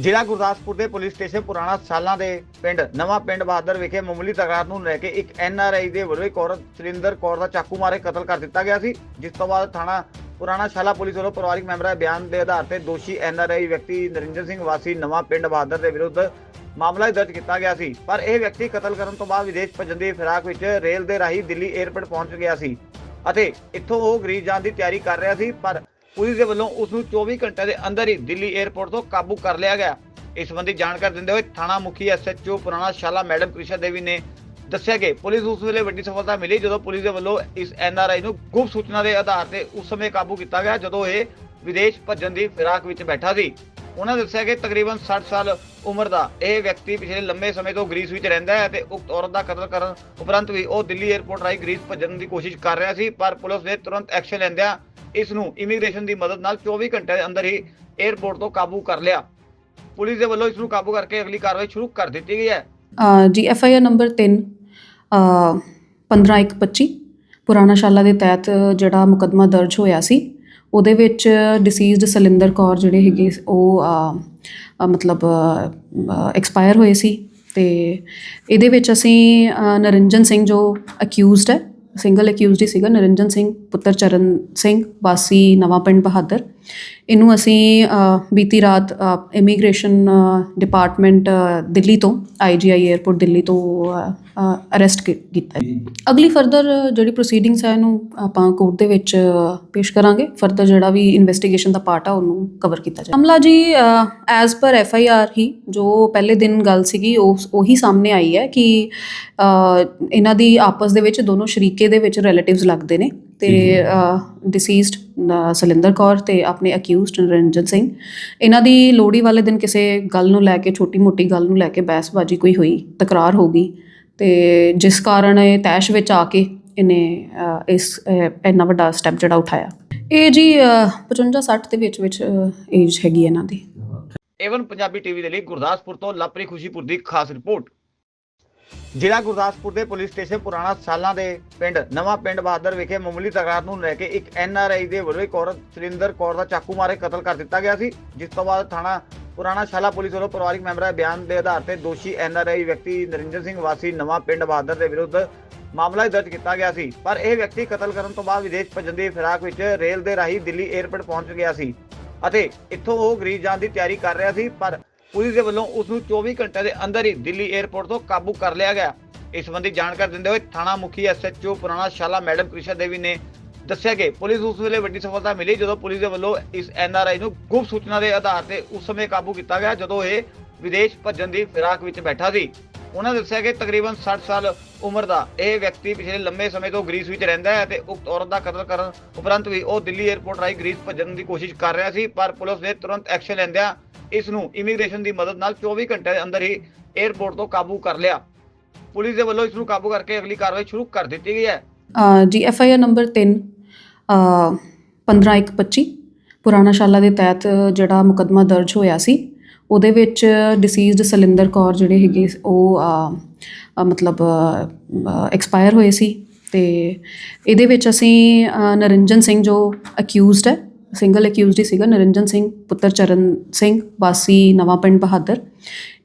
ਜ਼ਿਲ੍ਹਾ ਗੁਰਦਾਸਪੁਰ ਦੇ police station ਪੁਰਾਣਾ ਸਾਲਾਂ ਦੇ ਪਿੰਡ, ਨਵਾਂ ਪਿੰਡ ਬਹਾਦਰ ਵਿਖੇ ਮਾਮੂਲੀ ਤਕਰਾਰ ਨੂੰ ਲੈ ਕੇ ਇੱਕ ਐਨਆਰਆਈ ਦੇ ਵੱਲੋਂ ਇੱਕ ਔਰਤ, ਸੁਰਿੰਦਰ ਕੌਰ ਦਾ ਚਾਕੂ ਮਾਰੇ ਕਤਲ ਕਰ ਦਿੱਤਾ ਗਿਆ ਸੀ, ਜਿਸ ਤੋਂ ਬਾਅਦ ਥਾਣਾ ਪੁਰਾਣਾ ਸ਼ਾਲਾ ਪੁਲਿਸ ਵੱਲੋਂ ਪਰਿਵਾਰਕ ਮੈਂਬਰਾਂ ਦੇ ਬਿਆਨ ਦੇ ਆਧਾਰ ਤੇ ਦੋਸ਼ੀ ਐਨਆਰਆਈ ਵਿਅਕਤੀ ਨਰਿੰਦਰ ਸਿੰਘ ਵਾਸੀ, ਨਵਾਂ ਪਿੰਡ ਬਹਾਦਰ ਦੇ ਵਿਰੁੱਧ ਮਾਮਲਾ ਦਰਜ ਕੀਤਾ ਗਿਆ ਸੀ। ਪਰ ਇਹ ਵਿਅਕਤੀ ਕਤਲ ਕਰਨ ਤੋਂ ਬਾਅਦ ਵਿਦੇਸ਼ ਭੱਜਣ ਦੀ ਫਿਰਾਕ ਵਿੱਚ ਰੇਲ ਦੇ ਰਾਹੀਂ ਦਿੱਲੀ 에ਅਰਪੋਰਟ ਪਹੁੰਚ ਗਿਆ ਸੀ ਅਤੇ ਇੱਥੋਂ ਉਹ ਗਰੀਬ ਜਾਣ ਦੀ ਤਿਆਰੀ ਕਰ ਰਿਹਾ ਸੀ, ਪਰ ਪੁਲਿਸ ਦੇ ਵੱਲੋਂ ਉਸ ਨੂੰ 24 ਘੰਟੇ ਦੇ ਅੰਦਰ ਹੀ ਦਿੱਲੀ 에ਅਰਪੋਰਟ ਤੋਂ ਕਾਬੂ ਕਰ ਲਿਆ ਗਿਆ। ਇਸ ਸੰਬੰਧੀ ਜਾਣਕਾਰੀ ਦਿੰਦੇ ਹੋਏ ਥਾਣਾ ਮੁਖੀ ਐਸਐਚਓ ਪੁਰਾਣਾ ਸ਼ਾਲਾ ਮੈਡਮ ਕ੍ਰਿਸ਼ਾ ਦੇਵੀ ਨੇ ਦੱਸਿਆ ਕਿ ਪੁਲਿਸ ਉਸ ਵੇਲੇ ਵੱਡੀ ਸਫਲਤਾ ਮਿਲੀ ਜਦੋਂ ਪੁਲਿਸ ਦੇ ਵੱਲੋਂ ਇਸ ਐਨਆਰਆਈ ਨੂੰ ਗੁਪਤ ਸੂਚਨਾ ਦੇ ਆਧਾਰ ਤੇ ਉਸ ਸਮੇਂ ਕਾਬੂ ਕੀਤਾ ਗਿਆ ਜਦੋਂ ਇਹ ਵਿਦੇਸ਼ ਭੱਜਣ ਦੀ ਫਿਰਾਕ ਵਿੱਚ ਬੈਠਾ ਸੀ। ਉਹਨਾਂ ਦੱਸਿਆ ਕਿ ਤਕਰੀਬਨ 60 ਸਾਲ ਉਮਰ ਦਾ ਇਹ ਵਿਅਕਤੀ ਪਿਛਲੇ ਲੰਮੇ ਸਮੇਂ ਤੋਂ ਗ੍ਰੀਸ ਵਿੱਚ ਰਹਿੰਦਾ ਹੈ ਤੇ ਉਕਤ ਔਰਤ ਦਾ ਕਤਲ ਕਰਨ ਉਪਰੰਤ ਵੀ ਉਹ ਦਿੱਲੀ 에ਅਰਪੋਰਟ ਰਾਹੀਂ ਗ੍ਰੀਸ ਭੱਜਣ ਦੀ ਕੋਸ਼ਿਸ਼ ਕਰ ਰਿਹਾ ਸੀ, ਪਰ ਪੁਲਿਸ ਨੇ ਤੁਰੰਤ ਐਕਸ਼ਨ ਲੈਂਦਿਆਂ ਇਸ ਨੂੰ ਇਮੀਗ੍ਰੇਸ਼ਨ ਦੀ ਮਦਦ ਨਾਲ 24 ਘੰਟੇ ਦੇ ਅੰਦਰ ਹੀ 에ਅਰਪੋਰਟ ਤੋਂ ਕਾਬੂ ਕਰ ਲਿਆ। ਪੁਲਿਸ ਦੇ ਵੱਲੋਂ ਇਸ ਨੂੰ ਕਾਬੂ ਕਰਕੇ ਅਗਲੀ ਕਾਰਵਾਈ ਸ਼ੁਰੂ ਕਰ ਦਿੱਤੀ ਗਈ ਹੈ। ਜੀ ਐਫ ਆਈ ਆਰ ਨੰਬਰ 3 15125 ਪੁਰਾਣਾ ਸ਼ਾਲਾ ਦੇ ਤਹਿਤ ਜਿਹੜਾ ਮੁਕੱਦਮਾ ਦਰਜ ਹੋਇਆ ਸੀ ਉਹਦੇ ਵਿੱਚ ਡਿਸੀਜ਼ਡ ਸਲਿੰਦਰ ਕੌਰ ਜਿਹੜੇ ਹੈਗੇ ਉਹ ਮਤਲਬ ਐਕਸਪਾਇਰ ਹੋਏ ਸੀ ਤੇ ਇਹਦੇ ਵਿੱਚ ਅਸੀਂ ਅ, ਨਰਿੰਜਨ ਸਿੰਘ ਜੋ ਅਕਿਊਜ਼ਡ ਹੈ ਸਿੰਗਲ ਅਕਿਊਜ਼ਡ ਹੀ ਸੀਗਾ, ਨਰਿੰਜਨ ਸਿੰਘ, ਪੁੱਤਰ ਚਰਨ ਸਿੰਘ, ਵਾਸੀ ਨਵਾਂ ਪਿੰਡ ਬਹਾਦਰ। ਇਹਨੂੰ ਅਸੀਂ ਬੀਤੀ ਰਾਤ ਇਮੀਗ੍ਰੇਸ਼ਨ ਡਿਪਾਰਟਮੈਂਟ ਦਿੱਲੀ ਤੋਂ ਆਈਜੀਆਈ 에ਅਰਪੋਰਟ ਦਿੱਲੀ ਤੋਂ ਅਰੈਸਟ ਕੀਤਾ। ਹੈ। ਅਗਲੀ ਫਰਦਰ ਜਿਹੜੀ ਪ੍ਰੋਸੀਡਿੰਗਸ ਹੈ ਇਹਨੂੰ ਆਪਾਂ ਕੋਰਟ ਦੇ ਵਿੱਚ ਪੇਸ਼ ਕਰਾਂਗੇ। ਫਰਦਰ ਜਿਹੜਾ ਵੀ ਇਨਵੈਸਟੀਗੇਸ਼ਨ ਦਾ ਪਾਰਟ ਆ, ਉਹਨੂੰ ਕਵਰ ਕੀਤਾ ਜਾਏ ਅਮਲਾ ਜੀ as per F I R ਹੀ, ਜੋ ਪਹਿਲੇ ਦਿਨ ਗੱਲ ਸੀਗੀ, ਉਹ, ਉਹੀ ਸਾਹਮਣੇ ਆਈ ਹੈ ਕਿ ਇਹਨਾਂ ਦੀ ਆਪਸ ਦੇ ਵਿੱਚ ਦੋਨੋਂ ਸ਼ਰੀਕ ਦੇ ਵਿੱਚ ਰਿਲੇਟਿਵਸ ਲੱਗਦੇ ਨੇ ਤੇ ਡਿਸੀਜ਼ਡ ਸਲਿੰਦਰ ਕੌਰ ਤੇ ਆਪਣੇ ਅਕਿਊਜ਼ਡ ਨਰਿੰਜਨ ਸਿੰਘ। ਇਹਨਾਂ ਦੀ ਲੋਹੜੀ ਵਾਲੇ ਦਿਨ ਕਿਸੇ ਗੱਲ ਨੂੰ ਲੈ ਕੇ ਛੋਟੀ-ਮੋਟੀ ਗੱਲ ਨੂੰ ਲੈ ਕੇ ਬਹਿਸਬਾਜ਼ੀ ਕੋਈ ਹੋਈ ਤਕਰਾਰ ਹੋ ਗਈ। ਤੇ ਜਿਸ ਕਾਰਨ ਇਹ ਤੈਸ਼ ਵਿੱਚ ਆ ਕੇ ਇਹਨੇ ਇਸ ਇੰਨਾ ਵੱਡਾ ਸਟੈਪ ਜਿਹੜਾ ਉਠਾਇਆ। ਇਹ ਜੀ 55-60 ਦੇ ਵਿੱਚ ਵਿੱਚ ਏਜ ਹੈਗੀ ਇਹਨਾਂ ਦੀ। ਏਵਨ ਪੰਜਾਬੀ ਟੀਵੀ ਦੇ ਲਈ ਗੁਰਦਾਸਪੁਰ ਤੋਂ ਲਵਪ੍ਰੀਤ ਖੁਸ਼ੀਪੁਰ ਦੀ ਖਾਸ ਰਿਪੋਰਟ। ਜ਼ਿਲ੍ਹਾ ਗੁਰਦਾਸਪੁਰ ਦੇ ਪੁਲਿਸ ਸਟੇਸ਼ਨ ਪੁਰਾਣਾ ਸਾਲਾਂ ਦੇ ਪਿੰਡ, ਨਵਾਂ ਪਿੰਡ ਬਹਾਦਰ ਵਿਖੇ ਮਾਮੂਲੀ ਤਕਰਾਰ ਨੂੰ ਲੈ ਕੇ ਇੱਕ ਐਨਆਰਆਈ ਦੇ ਵੱਲੋਂ ਇੱਕ ਔਰਤ, ਸੁਰਿੰਦਰ ਕੌਰ ਦਾ ਚਾਕੂ ਮਾਰੇ ਕਤਲ ਕਰ ਦਿੱਤਾ ਗਿਆ ਸੀ, ਜਿਸ ਤੋਂ ਬਾਅਦ ਥਾਣਾ ਪੁਰਾਣਾ ਸ਼ਾਲਾ ਪੁਲਿਸ ਵੱਲੋਂ ਪਰਿਵਾਰਕ ਮੈਂਬਰਾਂ ਦੇ ਬਿਆਨ ਦੇ ਆਧਾਰ ਤੇ ਦੋਸ਼ੀ ਐਨਆਰਆਈ ਵਿਅਕਤੀ ਨਰਿੰਦਰ ਸਿੰਘ ਵਾਸੀ, ਨਵਾਂ ਪਿੰਡ ਬਹਾਦਰ ਦੇ ਵਿਰੁੱਧ ਮਾਮਲਾ ਦਰਜ ਕੀਤਾ ਗਿਆ ਸੀ। ਪਰ ਇਹ ਵਿਅਕਤੀ ਕਤਲ ਕਰਨ ਤੋਂ ਬਾਅਦ ਵਿਦੇਸ਼ ਭੱਜਣ ਦੀ ਫਿਰਾਕ ਵਿੱਚ ਰੇਲ ਦੇ ਰਾਹੀਂ ਦਿੱਲੀ 에ਅਰਪੋਰਟ ਪਹੁੰਚ ਗਿਆ ਸੀ ਅਤੇ ਇੱਥੋਂ ਉਹ ਗ੍ਰੀਸ ਜਾਣ ਦੀ ਤਿਆਰੀ ਕਰ ਰਿਹਾ ਸੀ, ਪਰ ਪੁਲਿਸ ਦੇ ਵੱਲੋਂ ਉਸ ਨੂੰ 24 ਘੰਟੇ ਦੇ ਅੰਦਰ ਹੀ ਦਿੱਲੀ 에ਅਰਪੋਰਟ ਤੋਂ ਕਾਬੂ ਕਰ ਲਿਆ ਗਿਆ। ਇਸ ਸੰਬੰਧੀ ਜਾਣਕਾਰੀ ਦਿੰਦੇ ਹੋਏ ਥਾਣਾ ਮੁਖੀ ਐਸਐਚਓ ਪੁਰਾਣਾ ਸ਼ਾਲਾ ਮੈਡਮ ਕ੍ਰਿਸ਼ਾ ਦੇਵੀ ਨੇ ਦੱਸਿਆ ਕਿ ਪੁਲਿਸ ਉਸ ਵੇਲੇ ਵੱਡੀ ਸਫਲਤਾ ਮਿਲੀ ਜਦੋਂ ਪੁਲਿਸ ਦੇ ਵੱਲੋਂ ਇਸ ਐਨਆਰਆਈ ਨੂੰ ਗੁਪਤ ਸੂਚਨਾ ਦੇ ਆਧਾਰ ਤੇ ਉਸ ਸਮੇਂ ਕਾਬੂ ਕੀਤਾ ਗਿਆ ਜਦੋਂ ਇਹ ਵਿਦੇਸ਼ ਭੱਜਣ ਦੀ ਫਿਰਾਕ ਵਿੱਚ ਬੈਠਾ ਸੀ। ਉਹਨਾਂ ਦੱਸਿਆ ਕਿ ਤਕਰੀਬਨ 60 ਸਾਲ ਉਮਰ ਦਾ ਇਹ ਵਿਅਕਤੀ ਪਿਛਲੇ ਲੰਮੇ ਸਮੇਂ ਤੋਂ ਗ੍ਰੀਸ ਵਿੱਚ ਰਹਿੰਦਾ ਹੈ ਤੇ ਉਕਤ ਔਰਤ ਦਾ ਕਤਲ ਕਰਨ ਉਪਰੰਤ ਵੀ ਉਹ ਦਿੱਲੀ 에ਅਰਪੋਰਟ ਰਾਹੀਂ ਗ੍ਰੀਸ ਭੱਜਣ ਦੀ ਕੋਸ਼ਿਸ਼ ਕਰ ਰਿਹਾ ਸੀ, ਪਰ ਪੁਲਿਸ ਨੇ ਤੁਰੰਤ ਐਕਸ਼ਨ ਲੈਂਦਿਆਂ ਇਸ ਨੂੰ ਇਮੀਗ੍ਰੇਸ਼ਨ ਦੀ ਮਦਦ ਨਾਲ 24 ਘੰਟੇ ਦੇ ਅੰਦਰ ਹੀ 에ਅਰਪੋਰਟ ਤੋਂ ਕਾਬੂ ਕਰ ਲਿਆ। ਪੁਲਿਸ ਦੇ ਵੱਲੋਂ ਇਸ ਨੂੰ ਕਾਬੂ ਕਰਕੇ ਅਗਲੀ ਕਾਰਵਾਈ ਸ਼ੁਰੂ ਕਰ ਦਿੱਤੀ ਗਈ ਹੈ। ਜੀ ਐਫ ਆਈ ਆਰ ਨੰਬਰ 3 15125 ਪੁਰਾਣਾ ਸ਼ਾਲਾ ਦੇ ਤਹਿਤ ਜਿਹੜਾ ਮੁਕੱਦਮਾ ਦਰਜ ਹੋਇਆ ਸੀ, ਉਹਦੇ ਵਿੱਚ ਡਿਸੀਜ਼ਡ ਸਲਿੰਦਰ ਕੌਰ ਜਿਹੜੇ ਹੈਗੇ ਉਹ ਮਤਲਬ ਐਕਸਪਾਇਰ ਹੋਏ ਸੀ ਤੇ ਇਹਦੇ ਵਿੱਚ ਅਸੀਂ ਨਰਿੰਜਨ ਸਿੰਘ ਜੋ ਅਕਿਊਜ਼ਡ ਹੈ ਸਿੰਗਲ ਅਕਿਊਜ਼ਡ ਹੀ ਸੀਗਾ, ਨਰਿੰਜਨ ਸਿੰਘ, ਪੁੱਤਰ ਚਰਨ ਸਿੰਘ, ਵਾਸੀ ਨਵਾਂ ਪਿੰਡ ਬਹਾਦਰ।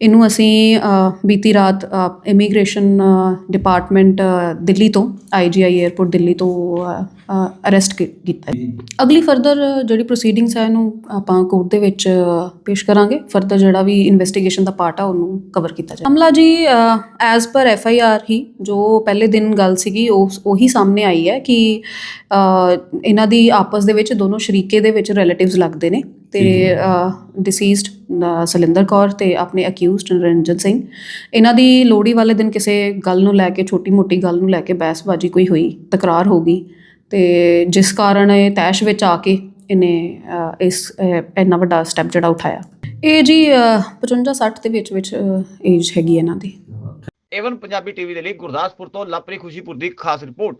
ਇਹਨੂੰ ਅਸੀਂ ਬੀਤੀ ਰਾਤ ਇਮੀਗ੍ਰੇਸ਼ਨ ਡਿਪਾਰਟਮੈਂਟ ਦਿੱਲੀ ਤੋਂ ਆਈਜੀਆਈ 에ਅਰਪੋਰਟ ਦਿੱਲੀ ਤੋਂ ਅਰੈਸਟ ਕੀਤਾ। ਹੈ। ਅਗਲੀ ਫਰਦਰ ਜਿਹੜੀ ਪ੍ਰੋਸੀਡਿੰਗਸ ਹੈ ਇਹਨੂੰ ਆਪਾਂ ਕੋਰਟ ਦੇ ਵਿੱਚ ਪੇਸ਼ ਕਰਾਂਗੇ। ਫਰਦਰ ਜਿਹੜਾ ਵੀ ਇਨਵੈਸਟੀਗੇਸ਼ਨ ਦਾ ਪਾਰਟ ਆ, ਉਹਨੂੰ ਕਵਰ ਕੀਤਾ ਜਾਏ ਅਮਲਾ ਜੀ as per F I R ਹੀ, ਜੋ ਪਹਿਲੇ ਦਿਨ ਗੱਲ ਸੀਗੀ, ਉਹ, ਉਹੀ ਸਾਹਮਣੇ ਆਈ ਹੈ ਕਿ ਇਹਨਾਂ ਦੀ ਆਪਸ ਦੇ ਵਿੱਚ ਦੋਨੋਂ ਸ਼ਰੀਕੇ ਦੇ ਵਿੱਚ ਰਿਲੇਟਿਵਸ ਲੱਗਦੇ ਨੇ ਤੇ ਡਿਸੀਜ਼ਡ ਸਲਿੰਦਰ ਕੌਰ ਤੇ ਆਪਣੇ ਅਕਿਊਜ਼ਡ ਨਰਿੰਜਨ ਸਿੰਘ। ਇਹਨਾਂ ਦੀ ਲੋਹੜੀ ਵਾਲੇ ਦਿਨ ਕਿਸੇ ਗੱਲ ਨੂੰ ਲੈ ਕੇ ਛੋਟੀ-ਮੋਟੀ ਗੱਲ ਨੂੰ ਲੈ ਕੇ ਬਹਿਸਬਾਜ਼ੀ ਕੋਈ ਹੋਈ ਤਕਰਾਰ ਹੋ ਗਈ। ਤੇ ਜਿਸ ਕਾਰਨ ਇਹ ਤੈਸ਼ ਵਿੱਚ ਆ ਕੇ ਇਹਨੇ ਇਸ ਇੰਨਾ ਵੱਡਾ ਸਟੈਪ ਜਿਹੜਾ ਉਠਾਇਆ। ਇਹ ਜੀ 55-60 ਦੇ ਵਿੱਚ ਵਿੱਚ ਏਜ ਹੈਗੀ ਇਹਨਾਂ ਦੀ। ਏਵਨ ਪੰਜਾਬੀ ਟੀਵੀ ਦੇ ਲਈ ਗੁਰਦਾਸਪੁਰ ਤੋਂ ਲਵਪ੍ਰੀਤ ਖੁਸ਼ੀਪੁਰ ਦੀ ਖਾਸ ਰਿਪੋਰਟ।